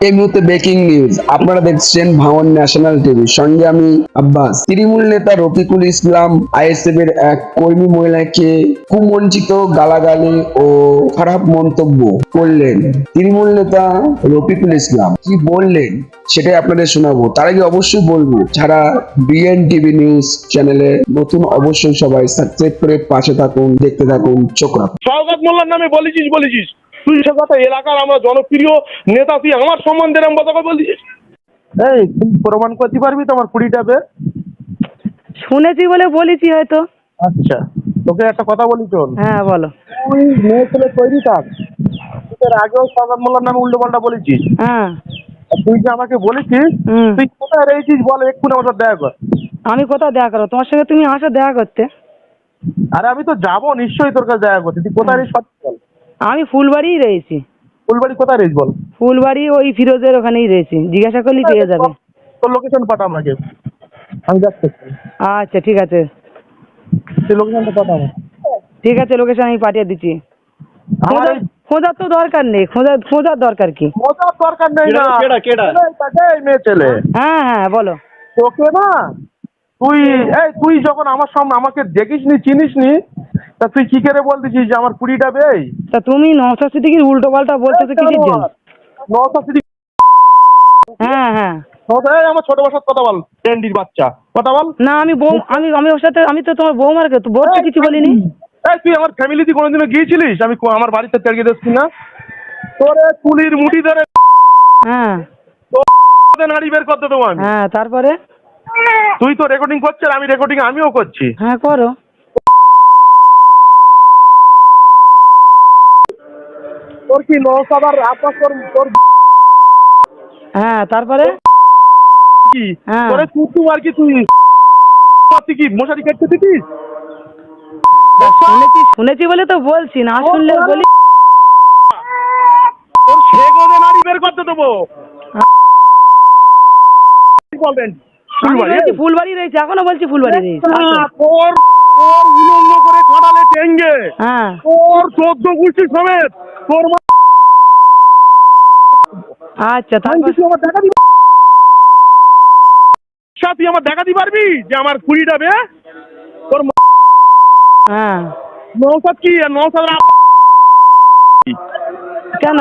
এই মুহূর্তে breaking news আপনারা দেখছেন ভাঙন ন্যাশনাল টিভি সঙ্গে আমি আব্বাস। তৃণমূল নেতা রফিকুল ইসলাম আইএসএফ এর এক কর্মী মহিলাকে কুমঞ্চিত গালাগালি ও খারাপ মন্তব্য করলেন তৃণমূল নেতা রফিকুল ইসলাম। কি বললেন? সেটাই আপনাদের শোনাবো। তার আগে অবশ্যই বলব, যারা বিএন টিভি নিউজ চ্যানেলে নতুন, অবশ্যই সবাই সাবস্ক্রাইব করে পাশে থাকুন, দেখতে থাকুন, চোখ রাখুন। নামে বলেছিস বলেছিস। তুই সে কথা এলাকার আমরা জনপ্রিয় নেতা তুই আমার সম্বন্ধে এরকম কথা বলছিস এই তুই প্রমাণ করতে পারবি তো আমার কুড়িটা বে? শুনেছি বলে বলেছি হয়তো। আচ্ছা তোকে একটা কথা বলি চল হ্যাঁ বলো। তুই মেয়ে ছেলে তৈরি থাক। তুই এর আগেও শওকত মোল্লার নামে উল্টো পাল্টা বলেছিস। হ্যাঁ। আর তুই যে আমাকে বলেছিস হুম। তুই কোথায় রয়েছিস বল এক্ষুনি আমার সাথে দেখা কর। আমি কোথাও দেখা করো তোমার সঙ্গে তুমি আসো দেখা করতে। আরে আমি তো যাব নিশ্চয়ই তোর কাছে দেখা করতে। তুই কোথায় রয়েছিস সত্যি বল। আমি ফুলবাড়িই রয়েছি। ফুলবাড়ি কোথায় রয়েছিস বল? ফুলবাড়ি ওই ফিরোজের ওখানেই রয়েছি। জিজ্ঞাসা করলেই পেয়ে যাবে। তোর লোকেশন পাঠা আমাকে। আমি যাচ্ছি। আচ্ছা ঠিক আছে। তুই লোকেশনটা পাঠা ঠিক আছে লোকেশন আমি পাঠিয়ে দিচ্ছি। আমার খোঁজার খোঁজার তো দরকার নেই। খোঁজার খোঁজার দরকার কি? মজার দরকার নেই না। কেডা, কেডা? এই এই মেয়ে ছেলে। হ্যাঁ হ্যাঁ বলো। তোকে না তুই এই তুই যখন আমার সামনে আমাকে দেখিস নি চিনিস নি তা তুই কি করে বলতেছিস যে আমার কুড়িটা বেই? তা তুমি নশা সিদ্দিকির উল্টো পাল্টা কিসের জন্য? সিটি হ্যাঁ হ্যাঁ। আমার ছোট বাসার কথা বল টেন্ডির বাচ্চা। কথা বল। না আমি বউ আমি আমি ওর সাথে আমি তো তোমার বৌমার তো বউ তো কিছু বলিনি। এই তুই আমার ফ্যামিলিতে কোনোদিনও গিয়েছিলিস? আমি কো- আমার বাড়িতে তেড়িয়ে দিচ্ছি না। তোরে চুলির মুঠি ধরে হ্যাঁ। নাড়ি বের করতে আমি। হ্যাঁ তারপরে? তুই তো রেকর্ডিং করছিস আমি রেকর্ডিং আমিও করছি। হ্যাঁ করো। তোর কি নৌসাদার আপনার তোর তোর হ্যাঁ তারপরে? কি? হ্যাঁ। তুই আর কি তুই? তুই কি মশারি কাটতে দিতিস? শুনেছি শুনেছি বলে তো বলছি না শুনলে বলি। তোর নাড়ি বের করতে দেবো। বলবেন? ফুলবাড়ি? রয়েছি এখনও বলছি ফুলবাড়ি রয়েছি তোর তোর উলঙ্গ করে কাটালে টেঙ্গে। হ্যাঁ। তোর চোদ্দ গুষ্টি সমেত তোর আচ্ছা তারপর? তুই আমার দেখা দিবি? আচ্ছা, তুই আমার পারবি যে আমার কুড়িটা বে? তোর হ্যাঁ। নৌসাদ কি? নৌসাদ কেন?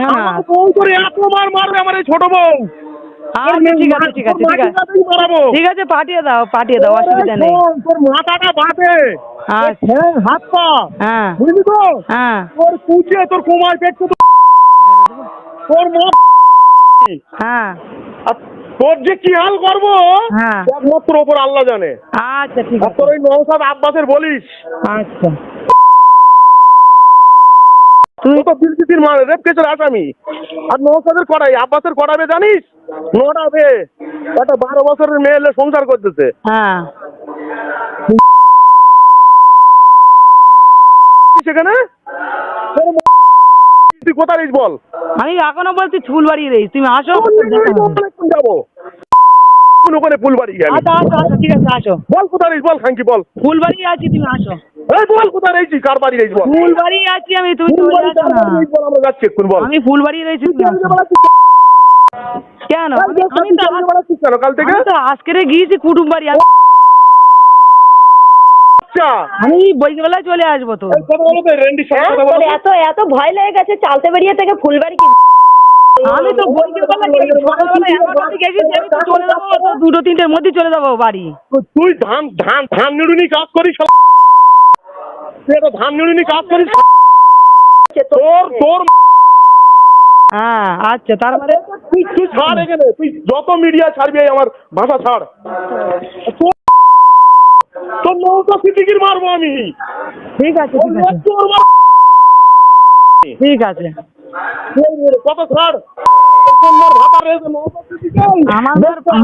না না। বউ করে এত মার মারবে আমার এই ছোট বউ। আচ্ছা ঠিক আছে ঠিক আছে ঠিক আছে। মারাবো। ঠিক আছে পাঠিয়ে দাও পাঠিয়ে দাও অসুবিধা নেই। তোর মাথাটা বাঁধে। আচ্ছা। হাত পা। হ্যাঁ। বুঝলি তো? হ্যাঁ। তোর কুচে তোর কোমায় পেট তোর মা হ্যাঁ। আর তোর যে কি হাল করব হ্যাঁ। একমাত্র ওপর আল্লাহ জানে। আচ্ছা ঠিক আছে। তোর ওই নৌসাদ আব্বাসের বলিস। আচ্ছা। তুই তো বিলকিসির মা রেপ কেসের আসামি আর নৌসাদের আব্বাসের কড়াবে জানিস? নটা বে। একটা বারো বছরের মেয়ে এলে সংসার করতেছে। হ্যাঁ। সেখানে? তুই কোথায় রইস বল? আমি এখনও বলছি ফুলবাড়ি রয়েছি তুমি আসো। যাব? ওখানে ফুলবাড়ি গেল? আচ্ছা আসো আসো ঠিক আছে আসো। বল কোথায় রইস বল খাঙ্কি বল। ফুলবাড়ি আছি তুমি আসো। এই বল কোথায় রয়েছিস কার বাড়ি রইস বল? ফুলবাড়ি আছি আমি তুমি চলে ফুলবাড়ি আসো না। বল? আমরা যাচ্ছি এক্ষুনি বল। আমি ফুলবাড়ি। কেন? আমি- তো কেন? কাল থেকে? তো আজকেরে গিয়েছি কুটুম বাড়ি আমি- আচ্ছা চলে আসব তো। হ্যাঁ এত এত ভয় লেগে গেছে চালতে বেরিয়ে থেকে ফুলবাড়ি কি আমি তো বৈকালবেলা গেছি সকালবেলা এগারোটাতে গেছি আমি তো চলে যাব তো দুটো তিনটের মধ্যে চলে যাব বাড়ি। তুই ধান ধান ধান নিড়ুনি কাজ করিস তুই একটা ধান নিড়ুনি কাজ করিস তোর তোর হ্যাঁ আচ্ছা তারপরে তুই তুই ছাড় এখানে তুই যত মিডিয়া ছাড়বি আমার ভাষা ছাড়। সিটিকির মারবো আমি। ঠিক আছে ঠিক আছে। ঠিক কত ছাড়।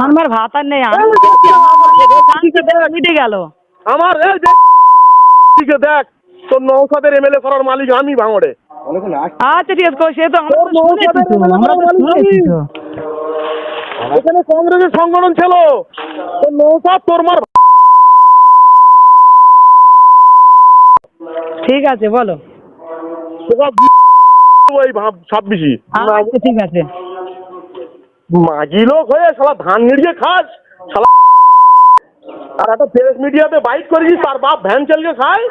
আমার ভাত নেই মিটে গেল। আমার দেখ তোর নৌসাদের এমএলএ করার মালিক আমি ভাঙড়ে। আচ্ছা ঠিক আছে সে। তো। এখানে কংগ্রেসের সংগঠন ছিল। তোর নৌসাদ তোর মার ঠিক আছে বলো। ওই ছাব্বিশি আচ্ছা ঠিক আছে। মাঝি লোক হয়ে শালা ধান নিড়িয়ে খাস শালা আর একটা প্রেস মিডিয়াতে বাইট করেছিস তার বাপ ভ্যান চালিয়ে খায়।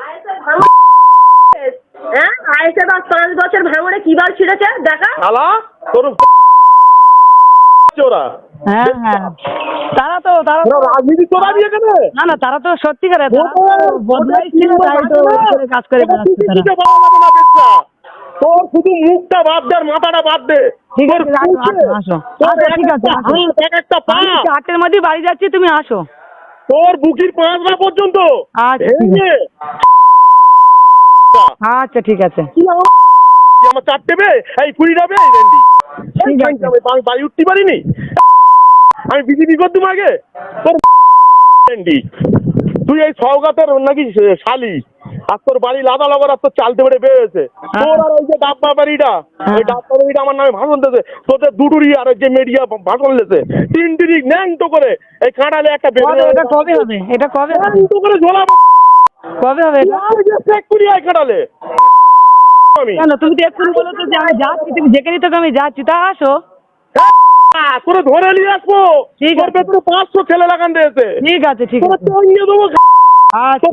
হ্যাঁ আইসে দশ পাঁচ বছর ভাঙড়ে কি বার ছিঁড়েছে? দেখা। শালা তোর ওরা। হ্যাঁ হ্যাঁ। তারা তো তারা রাজনীতি না না তারা তো সত্যিকারে তারা বদমাইশ ছিল তাই তো করে কাজ করে তোর। শুধু মুখটা বাদ দে মাথাটা বাদ দে। ঠিক আছে, আসো, আচ্ছা, ঠিক আছে, এক একটা পা। চারটের মধ্যে বাড়ি যাচ্ছি তুমি আসো। তোর বুকির পাঁচটা পর্যন্ত। আচ্ছা, ঠিক আচ্ছা আছে। আমার আমার চারটে বে এই কুড়িটা বে বাড়ি উঠতে পারিনি। আমি বিজেপি করতুম আগে? তোর তুই এই সওগাতের নাকি শালি। আর তোর বাড়ি লাদা লগর আর তোর চালতে বেড়ে বেড়েছে তোর আর ওই যে ডাব্বা বাড়িটা ওই ডাব্বা বাড়িটা আমার নামে ভাষণ দিয়েছে। তোদের দুটুরি আর ওই যে মিডিয়া ভাষণ দিয়েছে। তিন তিরিক ন্যাংটো করে এই কাঁটালে একটা এটা কবে হবে? এটা কবে ন্যাংটো করে ঝোলাবো কবে হবে এটা? আমি। কেন? তুমি তো এক্ষুনি বলো তো যে আমি যাচ্ছি। তুমি যেখানেই তোকে আমি যাচ্ছি। তা আসো। হ্যাঁ, তোরে ধরে নিয়ে আসব। ঠিক আছে। ভেতরে পাঁচশো ছেলে লাগান দিয়েছে। ঠিক আছে ঠিক আছে। দেবো আচ্ছা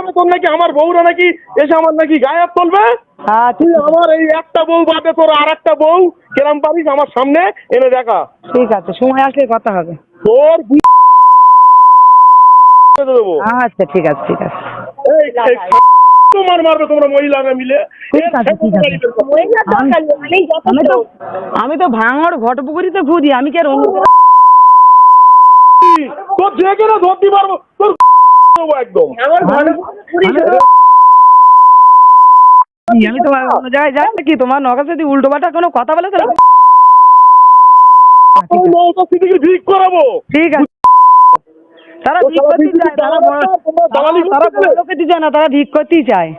আমি তোর নাকি আমার বউরা নাকি এসে আমার নাকি গায়ে তুলবে। তুই আমার এই একটা বউ বাদে তোর আর একটা বউ। কেরাম পারিস আমার সামনে এনে দেখা। ঠিক আছে সময় আসলে কথা হবে। তোর দেবো। আচ্ছা ঠিক আছে ঠিক আছে। তোমার মারবে তোমরা মহিলারা মিলে। আমি তো আমি তো ভাঙড় ঘটপুকুরিতে খুঁজি আমি কি আর অন্য তোর যে কেনা ধরতে পারব? তোর একদম। আমি তো আমি তো অন্য জায়গায় যাই নাকি? তোমার নগর যদি উল্টো পাল্টা কোনো কথা বলে তাহলে ঠিক আছে। তারা সারা করতেই চায় তারা বড় তোমরা দালালি তারা বড় লোকে চায় না তারা ঠিক করতেই চায়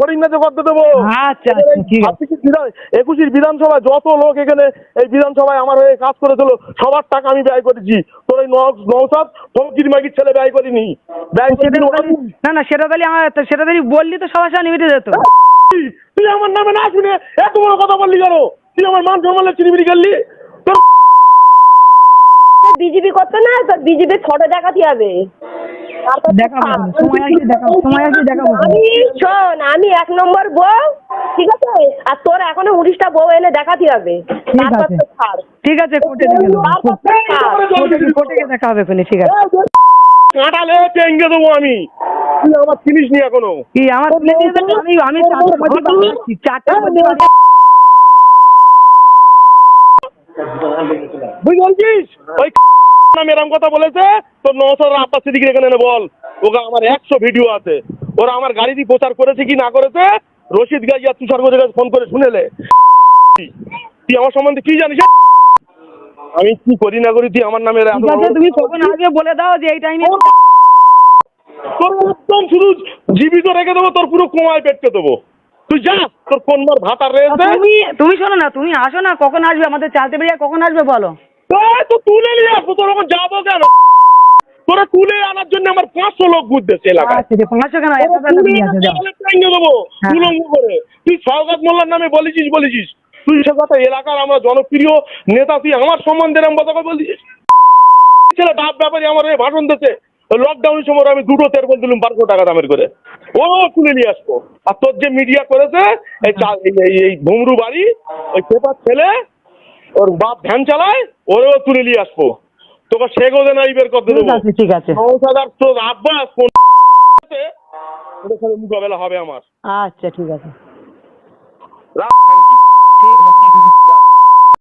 ফরিংনাতে করতে দেবো। আচ্ছা আচ্ছা একুশের বিধানসভায় যত লোক এখানে এই বিধানসভায় আমার হয়ে কাজ করেছিল সবার টাকা আমি ব্যয় করেছি। তোর এই নৌসাদ ফকির মাগির ছেলে ব্যয় করিনি। না না সেটা তাহলে আমার সেটা তাহলে বললি তো সবার সামনে মিটে যেত। তুই আমার নামে না শুনে এত বড় কথা বললি কেন? তুই আমার মান সম্মানের চিনিমিনি করলি বিজেপি করতে না তো বিজেপি ফটো দেখাতে হবে। তারপর দেখাবো এখন, সময় আসলে দেখাবো সময় আসলে দেখাবো। আমি শোন আমি এক নম্বর বউ ঠিক আছে? আর তোর এখনও উনিশটা বউ এনে দেখাতে হবে। ঠিক আছে। কোর্টে দেখে হবে ঠিক আছে। কাঁটালে চেঙ্গে দেবো আমি। তুই আমার চিনিস নি এখনও? কি আমার আমি আমি বাড়ি বুঝছিস ওই নাম কথা বলেছে? আব্বাস সিদ্দিকির এখানে বল। ওকে আমার একশো ভিডিও আছে। ওরা আমার গাড়ি দিয়ে প্রচার করেছে কি না করেছে? রশিদ আর তুষার গোজের কাছে ফোন করে শুনেলে। তুই আমার সম্বন্ধে কি জানিস? আমি কি করি না করি তুই আমার নামে তুমি কখন আসবে বলে দাও যে এই টাইমে তোর একদম শুধু জীবিত রেখে দেবো তোর পুরো কোমায় পেটকে দেবো। তুই যা তোর কোন মার ভাতার রয়েছে। তুমি তুমি শোনো না তুমি আসো না কখন আসবে আমাদের চালতে বেরিয়ে কখন আসবে বলো? তো তুলে নিয়ে আসব তোর ওখানে যাব কেন? তোরা তুলে আনার জন্য আমার পাঁচশো লোক ঘুরতেছে এলাকায়। আচ্ছা পাঁচশো কেন? তুলে দেবো হ্যাঁ। উলঙ্গ করে। তুই সওগাত মোল্লার নামে বলেছিস বলেছিস। তুই সে কথা এলাকার আমরা জনপ্রিয় নেতা তুই আমার সম্বন্ধে এরম কথা বলছিস? ছেলে ডাব ব্যাপারে আমার হয়ে ভাষণ দিচ্ছে লকডাউনের সময় আমি দুটো তেরপল দিলাম বারোশো টাকা দামের করে। ও তুলে নিয়ে আসব। আর তোর যে মিডিয়া করেছে এই এই- এই- এই ভুমরু বাড়ি ওই পেপার ছেলে ওর বাপ ভ্যান চালায় ওরেও তুলে নিয়ে আসব। তোকে সে গোদে নাই বের করতে দেবো। ঠিক আছে। তোর আব্বাস কোন মোকাবেলা হবে আমার। আচ্ছা ঠিক আছে। রাখ,